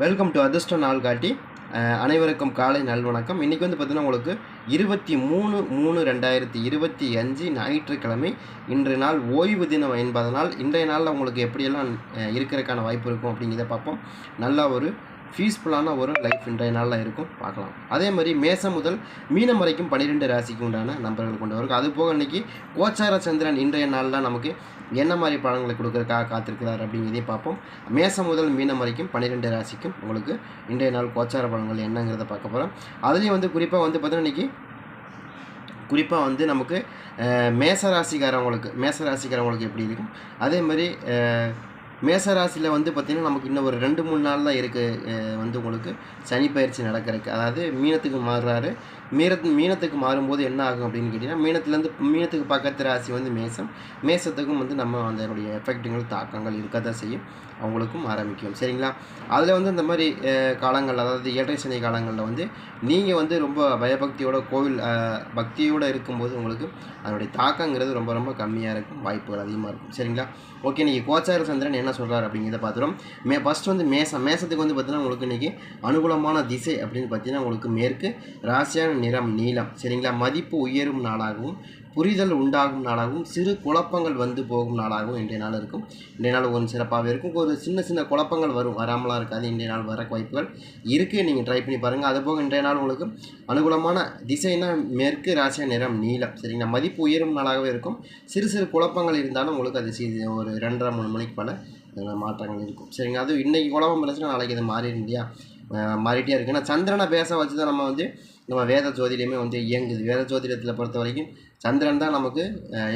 Welcome to அதிர்ஷ்ட நாள் காட்டி அனைவருக்கும் காலை நல்வணக்கம். இன்றைக்கி வந்து பார்த்தீங்கன்னா உங்களுக்கு இருபத்தி மூணு மூணு ரெண்டாயிரத்தி இருபத்தி அஞ்சு ஞாயிற்றுக்கிழமை. இன்றைய நாள் ஓய்வு தினம் என்பதனால் இன்றைய நாளில் உங்களுக்கு எப்படியெல்லாம் இருக்கிறதுக்கான வாய்ப்பு இருக்கும் அப்படிங்கிறத பார்ப்போம். நல்ல ஒரு பீஸ்ஃபுல்லான ஒரு லைஃப் இன்றைய நாளில் இருக்கும். பார்க்கலாம். அதே மாதிரி மேசம் முதல் மீனம் வரைக்கும் பன்னிரெண்டு ராசிக்கு உண்டான நம்பர்கள் கொண்டு வரும் அது போக இன்னைக்கு கோச்சார சந்திரன் இன்றைய நாளில் நமக்கு என்ன மாதிரி பலன்களை கொடுக்கறதுக்காக காத்திருக்கிறார் அப்படிங்கிறதையும் பார்ப்போம். மேசம் முதல் மீனம் வரைக்கும் பன்னிரெண்டு ராசிக்கும் உங்களுக்கு இன்றைய நாள் கோச்சார பலன்கள் என்னங்கிறத பார்க்க போகிறோம் அதுலேயும் வந்து குறிப்பாக வந்து பார்த்தீங்கன்னா இன்றைக்கி குறிப்பாக வந்து நமக்கு மேச ராசிக்காரவங்களுக்கு மேச ராசிக்காரவங்களுக்கு எப்படி இருக்கும்? அதே மாதிரி மேசராசியில் மேச வந்து பார்த்திங்கன்னா நமக்கு இன்னும் ஒரு ரெண்டு மூணு நாள் தான் இருக்குது வந்து உங்களுக்கு சனி பயிற்சி நடக்கிறதுக்கு. அதாவது மீனத்துக்கு மாறுறாரு. மீனத் மீனத்துக்கு மாறும்போது என்ன ஆகும் அப்படின்னு கேட்டிங்கன்னா மீனத்துலேருந்து மீனத்துக்கு பக்கத்து ராசி வந்து மேசம். மேசத்துக்கும் வந்து நம்ம அதனுடைய எஃபெக்ட்டுகள் தாக்கங்கள் இருக்க தான் செய்யும். அவங்களுக்கும் ஆரம்பிக்கும். சரிங்களா? அதில் வந்து இந்த மாதிரி காலங்கள் அதாவது ஏழரை சனி காலங்களில் வந்து நீங்கள் வந்து ரொம்ப பயபக்தியோட கோவில் பக்தியோடு இருக்கும்போது உங்களுக்கு அதனுடைய தாக்கங்கிறது ரொம்ப ரொம்ப கம்மியாக இருக்கும். வாய்ப்புகள் அதிகமாக இருக்கும். சரிங்களா? ஓகே நீங்கள் கோச்சார சந்திரன் என்ன என்ன சொல்கிறார் அப்படிங்கிறத பார்த்துரும் மே ஃபஸ்ட் வந்து மேசம் மேசத்துக்கு வந்து பார்த்தீங்கன்னா உங்களுக்கு இன்றைக்கி அனுகூலமான திசை அப்படின்னு பார்த்தீங்கன்னா உங்களுக்கு மேற்கு ராசியான நிறம் நீளம் சரிங்களா? மதிப்பு உயரும் நாளாகவும் புரிதல் உண்டாகும் நாளாகவும் சிறு குழப்பங்கள் வந்து போகும் நாளாகவும் இன்றைய நாள் இருக்கும். இன்றைய நாள் ஒன்று சிறப்பாகவே இருக்கும். ஒரு சின்ன சின்ன குழப்பங்கள் வரும். வராமலாம் இருக்காது. இன்றைய நாள் வர வாய்ப்புகள் இருக்குது நீங்கள் ட்ரை பண்ணி பாருங்கள் அதுபோக இன்றைய நாள் உங்களுக்கு அனுகூலமான திசைனா மேற்கு ராசிய நிறம் நீளம் சரிங்களா? மதிப்பு உயரும் நாளாகவே இருக்கும். சிறு சிறு குழப்பங்கள் இருந்தாலும் உங்களுக்கு அது ஒரு ரெண்டரை மூணு மணிக்கு பல மாற்றங்கள் இருக்கும். சரிங்க அது இன்றைக்கி குழப்பம் பிரச்சனை நாளைக்கு இது மாறிடும் இல்லையா? மாறிட்டே இருக்கு. ஏன்னா சந்திரனை பேச வச்சு தான் நம்ம வந்து நம்ம வேத ஜோதிடமே வந்து இயங்குது. வேத ஜோதிடத்தில் பொறுத்த வரைக்கும் சந்திரன் தான் நமக்கு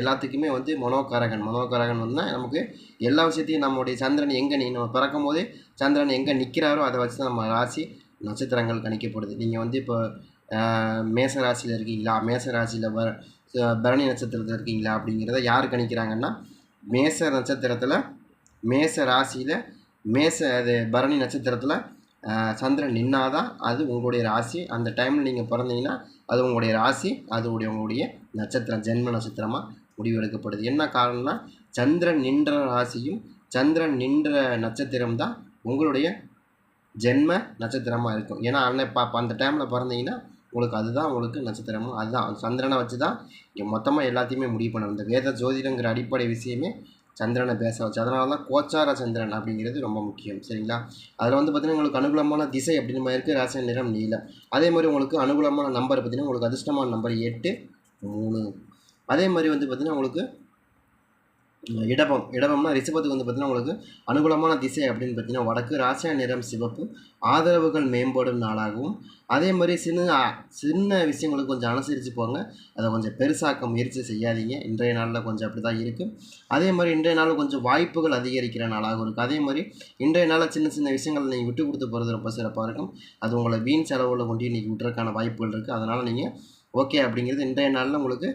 எல்லாத்துக்குமே வந்து மனோகாரகன். மனோகாரகன் வந்து நமக்கு எல்லா விஷயத்தையும் நம்மளுடைய சந்திரன் எங்கே நீ நம்ம பிறக்கும் போது சந்திரன் எங்கே நிற்கிறாரோ அதை வச்சு தான் நம்ம ராசி நட்சத்திரங்கள் கணிக்கப்படுது. நீங்கள் வந்து இப்போ மேச ராசியில் இருக்கீங்களா? மேச ராசியில் பரணி நட்சத்திரத்தில் இருக்கீங்களா? அப்படிங்கிறத யார் கணிக்கிறாங்கன்னா மேச நட்சத்திரத்தில் மேச ராசியில் மேச அது பரணி நட்சத்திரத்தில் சந்திரன் நின்னாதான் அது உங்களுடைய ராசி. அந்த டைமில் நீங்கள் பிறந்தீங்கன்னா அது உங்களுடைய ராசி அது உடைய உங்களுடைய நட்சத்திரம் ஜென்ம நட்சத்திரமாக முடிவெடுக்கப்படுது. என்ன காரணம்னா சந்திரன் நின்ற ராசியும் சந்திரன் நின்ற நட்சத்திரம் தான் உங்களுடைய ஜென்ம நட்சத்திரமாக இருக்கும். ஏன்னா அன்னை பா அந்த டைமில் பிறந்தீங்கன்னா உங்களுக்கு அதுதான் உங்களுக்கு நட்சத்திரமும் அதுதான். சந்திரனை வச்சு தான் இங்கே மொத்தமாக எல்லாத்தையுமே முடிவு பண்ணணும். இந்த வேத ஜோதிடங்கிற அடிப்படை விஷயமே சந்திரனை பேச வச்சு. அதனால தான் கோச்சார சந்திரன் அப்படிங்கிறது ரொம்ப முக்கியம். சரிங்களா? அதில் வந்து பார்த்திங்கன்னா உங்களுக்கு அனுகூலமான திசை அப்படின்னு மாதிரி இருக்குது ராசி நிறம் நீளம் அதே மாதிரி உங்களுக்கு அனுகூலமான நம்பர் பார்த்திங்கன்னா உங்களுக்கு அதிர்ஷ்டமான நம்பர் எட்டு மூணு. அதே மாதிரி வந்து பார்த்திங்கன்னா உங்களுக்கு இடபம் இடபம்னா ரிஷபத்துக்கு வந்து பார்த்தீங்கன்னா உங்களுக்கு அனுகூலமான திசை அப்படின்னு பார்த்தீங்கன்னா வடக்கு ராசியா நிறம் சிவப்பு ஆதரவுகள் மேம்படும் நாளாகவும். அதே மாதிரி சின்ன சின்ன விஷயங்களுக்கு கொஞ்சம் அனுசரித்து போங்க. அதை கொஞ்சம் பெருசாக்க முயற்சி செய்யாதீங்க. இன்றைய நாளில் கொஞ்சம் அப்படி தான் இருக்குது அதே மாதிரி இன்றைய நாள் கொஞ்சம் வாய்ப்புகள் அதிகரிக்கிற நாளாகவும் இருக்குது அதே மாதிரி இன்றைய நாளில் சின்ன சின்ன விஷயங்கள் நீங்கள் விட்டு கொடுத்து போகிறது ரொம்ப சிறப்பாக இருக்கும். அது உங்களை வீண் செலவில் கொண்டு இன்றைக்கி விட்டுறதுக்கான வாய்ப்புகள் இருக்குது அதனால் நீங்கள் ஓகே அப்படிங்கிறது இன்றைய நாளில் உங்களுக்கு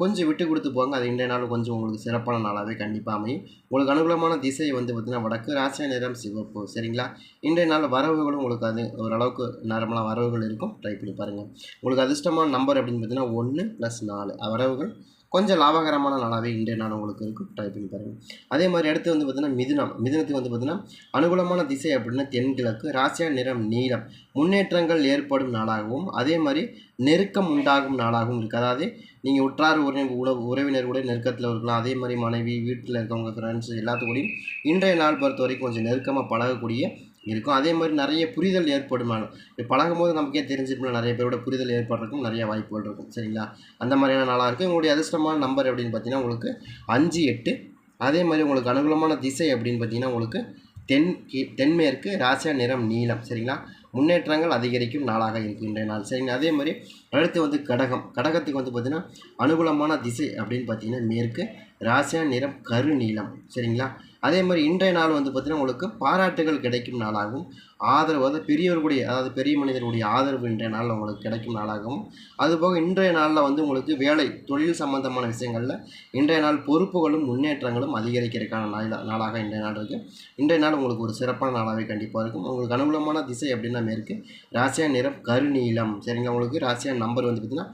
கொஞ்சம் விட்டு கொடுத்து போங்க. அது இன்றைய நாள் கொஞ்சம் உங்களுக்கு சிறப்பான நாளாகவே கண்டிப்பாக அமையும். உங்களுக்கு அனுகூலமான திசை வந்து பார்த்திங்கன்னா வடக்கு ராசிய நிறம் சிவப்பு. சரிங்களா? இன்றைய நாள் வரவுகளும் உங்களுக்கு அது ஓரளவுக்கு நார்மலாக வரவுகள் இருக்கும். ட்ரை பண்ணி பாருங்கள் உங்களுக்கு அதிர்ஷ்டமான நம்பர் அப்படின்னு பார்த்தீங்கன்னா ஒன்று ப்ளஸ் நாலு. வரவுகள் கொஞ்சம் லாபகரமான நாளாகவே இன்றைய நாள் உங்களுக்கு இருக்கும் ட்ரை பண்ணி பாருங்கள் அதே மாதிரி அடுத்து வந்து பார்த்தீங்கன்னா மிதுனம். மிதுனத்துக்கு வந்து பார்த்தீங்கன்னா அனுகூலமான திசை அப்படின்னா தென்கிழக்கு. ராசியான நிறம் நீளம் முன்னேற்றங்கள் ஏற்படும் நாளாகவும் அதே மாதிரி நெருக்கம் உண்டாகும் நாளாகவும் இருக்குது அதாவது நீங்கள் உற்றார் உறவு உறவு உறவினர்களோட நெருக்கத்தில் இருக்கலாம். அதே மாதிரி மனைவி வீட்டில் இருக்கவங்க ஃப்ரெண்ட்ஸ் எல்லாத்துக்கூடையும் இன்றைய நாள் பொறுத்த வரைக்கும் கொஞ்சம் நெருக்கமாக பழகக்கூடிய இருக்கும். அதே மாதிரி நிறைய புரிதல் ஏற்படும் இப்போ பழகும் போது நமக்கே தெரிஞ்சிருக்கும் நிறைய பேரோட புரிதல் ஏற்படுறதுக்கும் நிறைய வாய்ப்புகள் இருக்கும். சரிங்களா? அந்த மாதிரியான நாளாக இருக்கும். உங்களுடைய அதிர்ஷ்டமான நம்பர் அப்படின்னு பார்த்தீங்கன்னா உங்களுக்கு அஞ்சு எட்டு. அதே மாதிரி உங்களுக்கு அனுகூலமான திசை அப்படின்னு பார்த்தீங்கன்னா உங்களுக்கு தென் கி- தென்மேற்கு ராசியா நிறம் நீளம் சரிங்களா? முன்னேற்றங்கள் அதிகரிக்கும் நாளாக இருக்கின்ற நாள். சரிங்களா? அதே மாதிரி அடுத்து வந்து கடகம். கடகத்துக்கு வந்து பார்த்திங்கன்னா அனுகூலமான திசை அப்படின்னு பார்த்தீங்கன்னா மேற்கு ராசியா நிறம் கருநீளம் சரிங்களா? அதே மாதிரி இன்றைய நாள் வந்து பார்த்திங்கன்னா உங்களுக்கு பாராட்டுகள் கிடைக்கும் நாளாகவும் ஆதரவு அதாவது பெரியவர்களுடைய அதாவது பெரிய மனிதர்களுடைய ஆதரவு இன்றைய நாளில் உங்களுக்கு கிடைக்கும் நாளாகவும். அதுபோக இன்றைய நாளில் வந்து உங்களுக்கு வேலை தொழில் சம்பந்தமான விஷயங்களில் இன்றைய நாள் பொறுப்புகளும் முன்னேற்றங்களும் அதிகரிக்கிறதுக்கான நாள் நாளாக இன்றைய நாள் இருக்குது இன்றைய நாள் உங்களுக்கு ஒரு சிறப்பான நாளாகவே கண்டிப்பாக இருக்கும். உங்களுக்கு அனுகூலமான திசை அப்படின்னா இருக்குது ராசியா நிறம் கருநீளம் சரிங்களா? உங்களுக்கு ராசியா நம்பர் வந்து பார்த்திங்கன்னா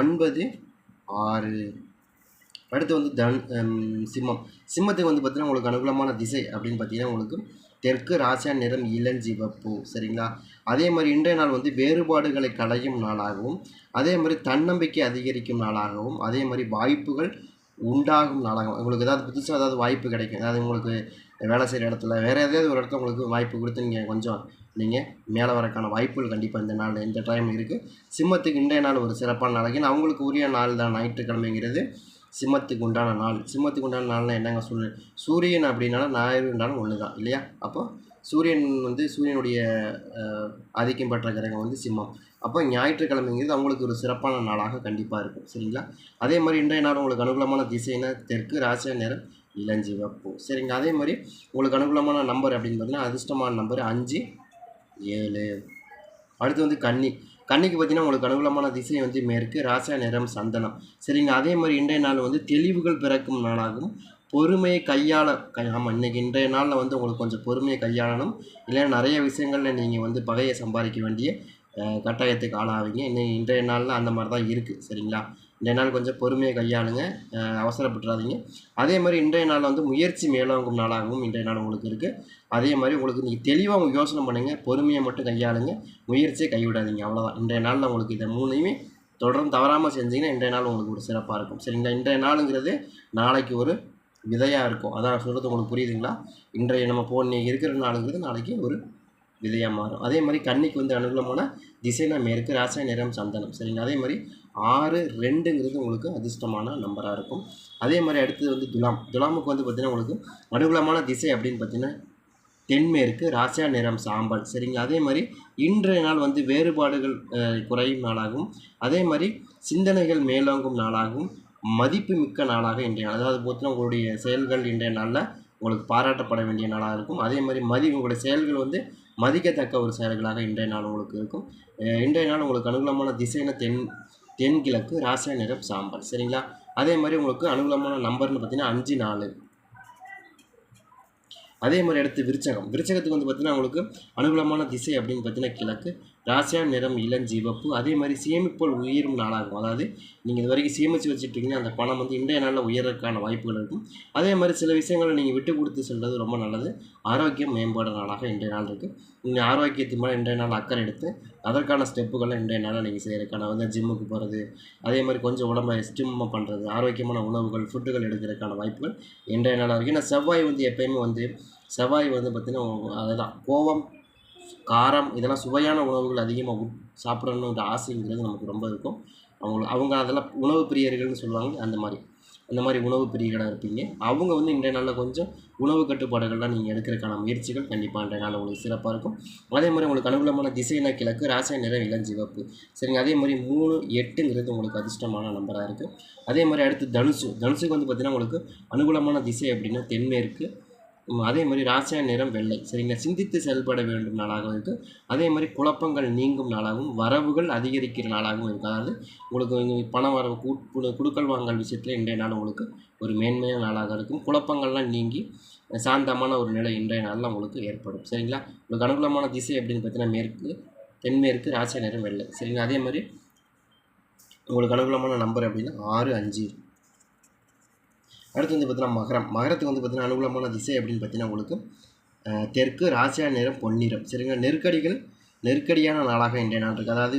ஒன்பது ஆறு. அடுத்து வந்து தன் சிம்மம். சிம்மத்துக்கு வந்து பார்த்தீங்கன்னா உங்களுக்கு அனுகூலமான திசை அப்படின்னு பார்த்தீங்கன்னா உங்களுக்கு தெற்கு ராசியா நிறம் இளஞ்சிவப்பு சரிங்களா? அதே மாதிரி இன்றைய நாள் வந்து வேறுபாடுகளை களையும் நாளாகவும் அதே மாதிரி தன்னம்பிக்கை அதிகரிக்கும் நாளாகவும் அதே மாதிரி வாய்ப்புகள் உண்டாகும் நாளாகவும். உங்களுக்கு ஏதாவது புதுசாக ஏதாவது வாய்ப்பு கிடைக்கும். அதாவது உங்களுக்கு வேலை செய்கிற இடத்துல வேறு ஏதாவது ஒரு இடத்துல உங்களுக்கு வாய்ப்பு கொடுத்து நீங்கள் கொஞ்சம் நீங்கள் மேலே வரக்கான வாய்ப்புகள் கண்டிப்பாக இந்த நாள் இந்த டைம் இருக்குது சிம்மத்துக்கு இன்றைய நாள் ஒரு சிறப்பான நாளைக்கு அவங்களுக்கு உரிய நாள் தான் ஞாயிற்றுக்கிழமைங்கிறது. சிம்மத்துக்கு உண்டான நாள். சிம்மத்துக்கு உண்டான நாள்னா என்னங்க சொல்லு சூரியன் அப்படின்னாலும் ஞாயிறுனாலும் ஒன்று தான் இல்லையா? அப்போ சூரியன் வந்து சூரியனுடைய ஆதிக்கம் பெற்ற கிரகம் வந்து சிம்மம். அப்போ ஞாயிற்றுக்கிழமைங்கிறது அவங்களுக்கு ஒரு சிறப்பான நாளாக கண்டிப்பாக இருக்கும் சரிங்களா? அதே மாதிரி இன்றைய நாள் உங்களுக்கு அனுகூலமான திசைனா தெற்கு ராசியா நேரம் இளஞ்சிவப்பு சரிங்க? அதே மாதிரி உங்களுக்கு அனுகூலமான நம்பர் அப்படின்னு பார்த்தீங்கன்னா அதிர்ஷ்டமான நம்பர் அஞ்சு ஏழு. அடுத்து வந்து கன்னி. கண்ணுக்கு பார்த்தீங்கன்னா உங்களுக்கு அனுகூலமான திசை வந்து மேற்கு ராசா நிறம் சந்தனம். சரிங்க அதே மாதிரி இன்றைய நாள் வந்து தெளிவுகள் பிறக்கும் நாளாகும். பொறுமையை கையாள கை ஆமாம் இன்றைக்கி இன்றைய நாளில் வந்து உங்களுக்கு கொஞ்சம் பொறுமையை கையாளணும். இல்லைன்னா நிறைய விஷயங்களில் நீங்கள் வந்து பகையை சம்பாதிக்க வேண்டிய கட்டாயத்துக்கு ஆளாவீங்க. இன்னைக்கு இன்றைய நாளில் அந்த மாதிரி தான் இருக்குது சரிங்களா? இன்றைய நாள் கொஞ்சம் பொறுமையை கையாளுங்க. அவசரப்பட்டுறாதீங்க. அதே மாதிரி இன்றைய நாள் வந்து முயற்சி மேலோங்கும் நாளாகவும் இன்றைய நாள் உங்களுக்கு இருக்குது அதே மாதிரி உங்களுக்கு நீங்கள் தெளிவாக உங்கள் யோசனை பண்ணுங்கள் பொறுமையை மட்டும் கையாளுங்க. முயற்சியை கைவிடாதீங்க. அவ்வளோதான் இன்றைய நாளில் உங்களுக்கு இதை மூணையுமே தொடர்ந்து தவறாமல் செஞ்சீங்கன்னா இன்றைய நாள் உங்களுக்கு ஒரு சிறப்பாக இருக்கும். சரிங்களா? இன்றைய நாளுங்கிறது நாளைக்கு ஒரு விதையாக இருக்கும். அதான் சொல்கிறது உங்களுக்கு புரியுதுங்களா? இன்றைய நம்ம போ இருக்கிற நாளுங்கிறது நாளைக்கு ஒரு விதையாக மாறும். அதே மாதிரி கண்ணிக்கு வந்து அனுகூலமான திசைனா மேற்கு ராசாய நிறம் சந்தனம். சரிங்களா? அதே மாதிரி ஆறு ரெண்டுங்கிறது உங்களுக்கு அதிர்ஷ்டமான நம்பராக இருக்கும். அதே மாதிரி அடுத்தது வந்து துலாம். துலாமுக்கு வந்து பார்த்திங்கன்னா உங்களுக்கு அனுகூலமான திசை அப்படின்னு பார்த்தீங்கன்னா தென்மேற்கு ராசியா நிறம் சாம்பல். சரிங்களா? அதே மாதிரி இன்றைய நாள் வந்து வேறுபாடுகள் குறையும் நாளாகவும் அதே மாதிரி சிந்தனைகள் மேலோங்கும் நாளாகவும் மதிப்பு மிக்க நாளாக இன்றைய நாள். அதாவது பார்த்தீங்கன்னா உங்களுடைய செயல்கள் இன்றைய நாளில் உங்களுக்கு பாராட்டப்பட வேண்டிய நாளாக இருக்கும். அதே மாதிரி மதி உங்களுடைய செயல்கள் வந்து மதிக்கத்தக்க ஒரு செயல்களாக இன்றைய நாள் உங்களுக்கு இருக்கும். இன்றைய நாள் உங்களுக்கு அனுகூலமான திசைன தென் தென்கிழக்கு ராசியா நிறம் சாம்பல் சரிங்களா? அதே மாதிரி உங்களுக்கு அனுகூலமான நம்பர்னு பார்த்தீங்கன்னா அஞ்சு நாலு. அதே மாதிரி அடுத்து விருச்சகம். விருச்சகத்துக்கு வந்து பார்த்தீங்கன்னா உங்களுக்கு அனுகூலமான திசை அப்படின்னு பார்த்தீங்கன்னா கிழக்கு. ராசியா நிறம் இளஞ்சிவப்பு அதே மாதிரி சேமிப்போல் உயிரும் நாளாகும். அதாவது நீங்கள் இது வரைக்கும் சேமித்து வச்சுட்டீங்கன்னா அந்த பணம் வந்து இன்றைய நாளில் உயர்றதுக்கான வாய்ப்புகள் இருக்கும். அதே மாதிரி சில விஷயங்களை நீங்கள் விட்டு கொடுத்து செல்வது ரொம்ப நல்லது. ஆரோக்கியம் மேம்பாடு நாளாக இன்றைய நாள் இருக்குது நீங்கள் ஆரோக்கியத்தின் மேலே இன்றைய நாள் அக்கறை எடுத்து அதற்கான ஸ்டெப்புகளை இன்றைய நாளில் நீங்கள் செய்கிறதுக்கான வந்து ஜிம்முக்கு போகிறது அதே மாதிரி கொஞ்சம் உடம்பை ஸ்டிம் பண்ணுறது ஆரோக்கியமான உணவுகள் ஃபுட்டுகள் எடுக்கிறதுக்கான வாய்ப்புகள் இன்றைய நாளாக இருக்குது ஏன்னா செவ்வாய் வந்து எப்பயுமே வந்து செவ்வாய் வந்து பார்த்திங்கன்னா அதுதான் கோவம் காரம் இதெல்லாம் சுவையான உணவுகள் அதிகமாக சாப்பிடணுன்ற ஆசைங்கிறது நமக்கு ரொம்ப இருக்கும். அவங்க அவங்க அதெல்லாம் உணவு பிரியர்கள்னு சொல்லுவாங்க. அந்த மாதிரி அந்த மாதிரி உணவு பிரியர்களாக இருப்பீங்க. அவங்க வந்து இன்றைய நாளில் கொஞ்சம் உணவு கட்டுப்பாடுகள்லாம் நீங்கள் எடுக்கிறதுக்கான முயற்சிகள் கண்டிப்பாக இன்றைய நாள் உங்களுக்கு சிறப்பாக இருக்கும். அதே மாதிரி உங்களுக்கு அனுகூலமான திசைனா கிழக்கு ராசாய நிறம் இளஞ்சிவப்பு சரிங்க அதே மாதிரி மூணு எட்டுங்கிறது உங்களுக்கு அதிர்ஷ்டமான நம்பராக இருக்குது அதே மாதிரி அடுத்து தனுசு. தனுசுக்கு வந்து பார்த்திங்கன்னா உங்களுக்கு அனுகூலமான திசை அப்படின்னா தென்மேற்கு அதே மாதிரி ராசியான நிறம் வெள்ளை. சரிங்களா? சிந்தித்து செயல்பட வேண்டும் நாளாகவும் இருக்குது அதே மாதிரி குழப்பங்கள் நீங்கும் நாளாகவும் வரவுகள் அதிகரிக்கிற நாளாகவும் இருக்குது அதாவது உங்களுக்கு பணம் வரவு குடுக்கல் வாங்கல் விஷயத்தில் இன்றைய நாள் உங்களுக்கு ஒரு மேன்மையான நாளாக இருக்கும். குழப்பங்கள்லாம் நீங்கி சாந்தமான ஒரு நிலை இன்றைய நாளில் உங்களுக்கு ஏற்படும். சரிங்களா? உங்களுக்கு அனுகூலமான திசை அப்படின்னு பார்த்தீங்கன்னா மேற்கு தென்மேற்கு ராசியா நிறம் வெள்ளை. சரிங்களா? அதே மாதிரி உங்களுக்கு அனுகூலமான நம்பர் அப்படின்னா ஆறு அஞ்சு அடுத்து வந்து பார்த்தீங்கன்னா மகரம். மகரத்துக்கு வந்து பார்த்தீங்கன்னா அனுகூலமான திசை அப்படின்னு பார்த்தீங்கன்னா உங்களுக்கு தெற்கு ராசியா நிறம் பொன்னிறம். சரிங்க நெருக்கடிகள் நெருக்கடியான நாளாக இன்றைய நாள் இருக்குது அதாவது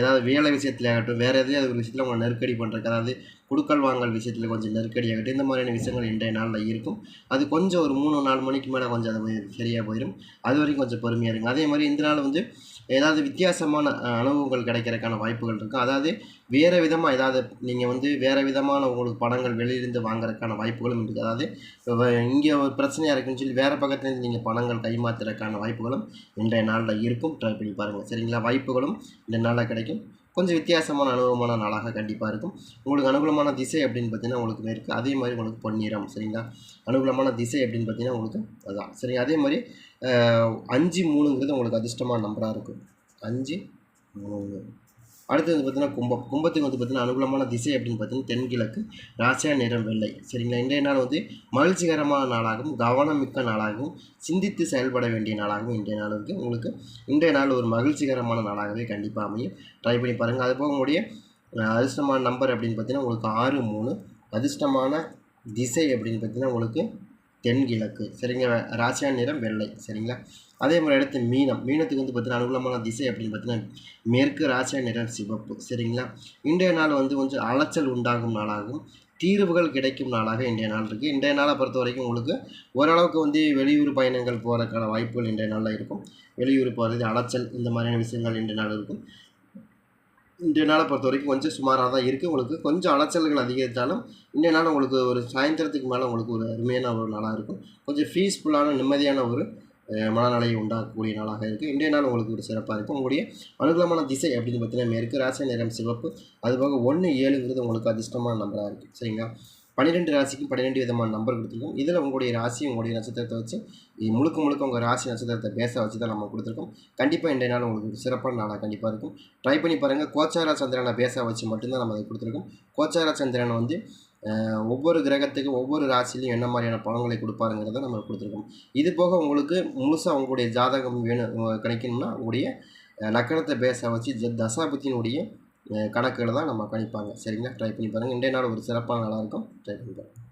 ஏதாவது வேலை விஷயத்துல ஆகட்டும் வேறு எதையாவது ஒரு விஷயத்தில் உங்களை நெருக்கடி பண்ணுறக்கு அதாவது குடுக்கல் வாங்கல் விஷயத்தில் கொஞ்சம் நெருக்கடியாகட்டும் இந்த மாதிரியான விஷயங்கள் இன்றைய நாளில் இருக்கும். அது கொஞ்சம் ஒரு மூணு நாலு மணிக்கு மேலே கொஞ்சம் அது சரியாக போயிடும் அது வரைக்கும் கொஞ்சம் பொறுமையாக இருக்கும் அதே மாதிரி இந்த நாள் வந்து ஏதாவது வித்தியாசமான அனுபவங்கள் கிடைக்கிறதுக்கான வாய்ப்புகள் இருக்கும். அதாவது வேறு விதமாக ஏதாவது நீங்கள் வந்து வேறு விதமான உங்களுக்கு பணங்கள் வெளியிலிருந்து வாங்குறதுக்கான வாய்ப்புகளும் இருக்குது அதாவது இங்கே ஒரு பிரச்சனையாக இருக்குன்னு சொல்லி வேறு பக்கத்துலேருந்து நீங்கள் பணங்கள் கைமாற்றுறதுக்கான வாய்ப்புகளும் இன்றைய நாளில் இருக்கும். ட்ரை பண்ணி பாருங்கள் சரிங்களா? வாய்ப்புகளும் இந்த நாளில் கிடைக்கும். கொஞ்சம் வித்தியாசமான அனுபவமான நாளாக கண்டிப்பாக இருக்கும். உங்களுக்கு அனுகூலமான திசை அப்படின்னு பார்த்தீங்கன்னா உங்களுக்கு மேற்கு அதே மாதிரி உங்களுக்கு பொன்னிறம் சரிங்களா? அனுகூலமான திசை அப்படின்னு பார்த்தீங்கன்னா உங்களுக்கு அதான் சரிங்க அதே மாதிரி அஞ்சு மூணுங்கிறது உங்களுக்கு அதிர்ஷ்டமான நம்பராக இருக்கும். அஞ்சு மூணு. அடுத்தது வந்து பார்த்தீங்கன்னா கும்பம். கும்பத்துக்கு வந்து பார்த்தீங்கன்னா அனுகூலமான திசை அப்படின்னு பார்த்தீங்கன்னா தென்கிழக்கு. ராசியா நிறம் வெள்ளை. சரிங்களா? இன்றைய நாள் வந்து மகிழ்ச்சிகரமான நாளாகவும் கவனமிக்க நாளாகவும் சிந்தித்து செயல்பட வேண்டிய நாளாகவும் இன்றைய நாள் இருக்குது உங்களுக்கு இன்றைய நாள் ஒரு மகிழ்ச்சிகரமான நாளாகவே கண்டிப்பாக அமையும். ட்ரை பண்ணி பாருங்கள் அது போக உங்களுடைய அதிர்ஷ்டமான நம்பர் அப்படின்னு பார்த்தீங்கன்னா உங்களுக்கு ஆறு மூணு. அதிர்ஷ்டமான திசை அப்படின்னு பார்த்தீங்கன்னா உங்களுக்கு தென்கிழக்கு. சரிங்க ராசியா நிறம் வெள்ளை. சரிங்களா? அதே மாதிரி அடுத்து மீனம். மீனத்துக்கு வந்து பார்த்தீங்கன்னா அனுகூலமான திசை அப்படின்னு பார்த்தீங்கன்னா மேற்கு ராசா நிறம் சிவப்பு. சரிங்களா? இன்றைய நாள் வந்து கொஞ்சம் அலைச்சல் உண்டாகும் நாளாகும் தீர்வுகள் கிடைக்கும் நாளாக இன்றைய நாள் இருக்குது இன்றைய நாளை பொறுத்த வரைக்கும் உங்களுக்கு ஓரளவுக்கு வந்து வெளியூர் பயணங்கள் போகிறதுக்கான வாய்ப்புகள் இன்றைய நாளில் இருக்கும். வெளியூர் போகிறது அலைச்சல் இந்த மாதிரியான விஷயங்கள் இன்றைய நாள் இருக்கும். இன்றைய நாளை பொறுத்த வரைக்கும் கொஞ்சம் சுமாராக தான் இருக்குது உங்களுக்கு கொஞ்சம் அலைச்சல்கள் அதிகரித்தாலும் இன்றைய நாள் உங்களுக்கு ஒரு சாயந்தரத்துக்கு மேலே உங்களுக்கு ஒரு அருமையான ஒரு நாளாக இருக்கும். கொஞ்சம் பீஸ்ஃபுல்லான நிம்மதியான ஒரு மனநிலையை உண்டாக்கக்கூடிய நாளாக இருக்குது இன்றைய நாள் உங்களுக்கு ஒரு சிறப்பாக இருக்கும். உங்களுடைய அனுகூலமான திசை அப்படின்னு பார்த்தீங்கன்னா மேற்கு ராசி நிறம் சிவப்பு. அதுபோக ஒன்று ஏழுங்கிறது உங்களுக்கு அதிர்ஷ்டமான நம்பராக இருக்குது சரிங்களா? பன்னிரெண்டு ராசிக்கும் பன்னிரெண்டு விதமான நம்பர் கொடுத்துருக்கோம். இதில் உங்களுடைய ராசி உங்களுடைய நட்சத்திரத்தை வச்சு முழுக்க முழுக்க உங்கள் ராசி நட்சத்திரத்தை பேச வச்சு தான் நம்ம கொடுத்துருக்கோம். கண்டிப்பாக இன்றைய நாள் உங்களுக்கு ஒரு சிறப்பான நாளாக கண்டிப்பாக இருக்கும். ட்ரை பண்ணி பாருங்கள் கோச்சாரா சந்திரனை பேச வச்சு மட்டும்தான் நம்ம அதை கொடுத்துருக்கோம். கோச்சாரா சந்திரனை வந்து ஒவ்வொரு கிரகத்துக்கும் ஒவ்வொரு ராசிலையும் என்ன மாதிரியான பலன்களை கொடுப்பாருங்கிறத நம்ம கொடுத்துருக்கோம். இது போக உங்களுக்கு முழுசாக உங்களுடைய ஜாதகம் வேணும் கிடைக்கணும்னா உங்களுடைய லக்கணத்தை பேச வச்சு ஜ தசாபத்தினுடைய கணக்குகளை தான் நம்ம கணிப்பாங்க. சரிங்களா? ட்ரை பண்ணி பாருங்கள் இன்றைய நாள் ஒரு சிறப்பான நாளாக இருக்கும். ட்ரை பண்ணி பாருங்கள்